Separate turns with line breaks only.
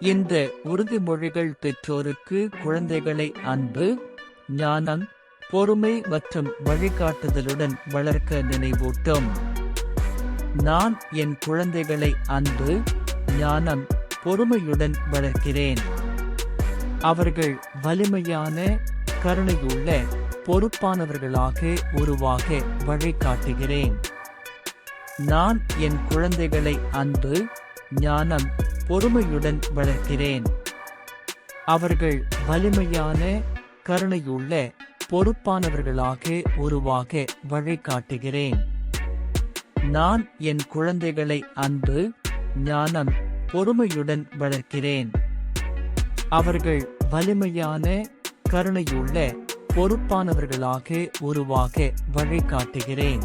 இந்த உறுதிமொழிகள் பெற்றோருக்கு குழந்தைகளை அன்பு ஞானம் பொறுமை மற்றும் வழிகாட்டுதலுடன் வளர்க்க நினைவூட்டும். நான் என் குழந்தைகளை அன்பு ஞானம் பொறுமையுடன் வளர்க்கிறேன். அவர்கள் வலிமையான கருணையுள்ள பொறுப்பானவர்களாக உருவாக வழிகாட்டுகிறேன். நான் என் குழந்தைகளை அன்பு ஞானம் பொறுமையுடன் வளர்க்கிறேன். அவர்கள் வலிமையான கருணையுள்ள பொறுப்பானவர்களாக உருவாக வழிகாட்டுகிறேன். நான் என் குழந்தைகளை அன்பு ஞானம் பொறுமையுடன் வளர்க்கிறேன். அவர்கள் வலிமையான கருணையுள்ள பொறுப்பானவர்களாக உருவாக வழிகாட்டுகிறேன்.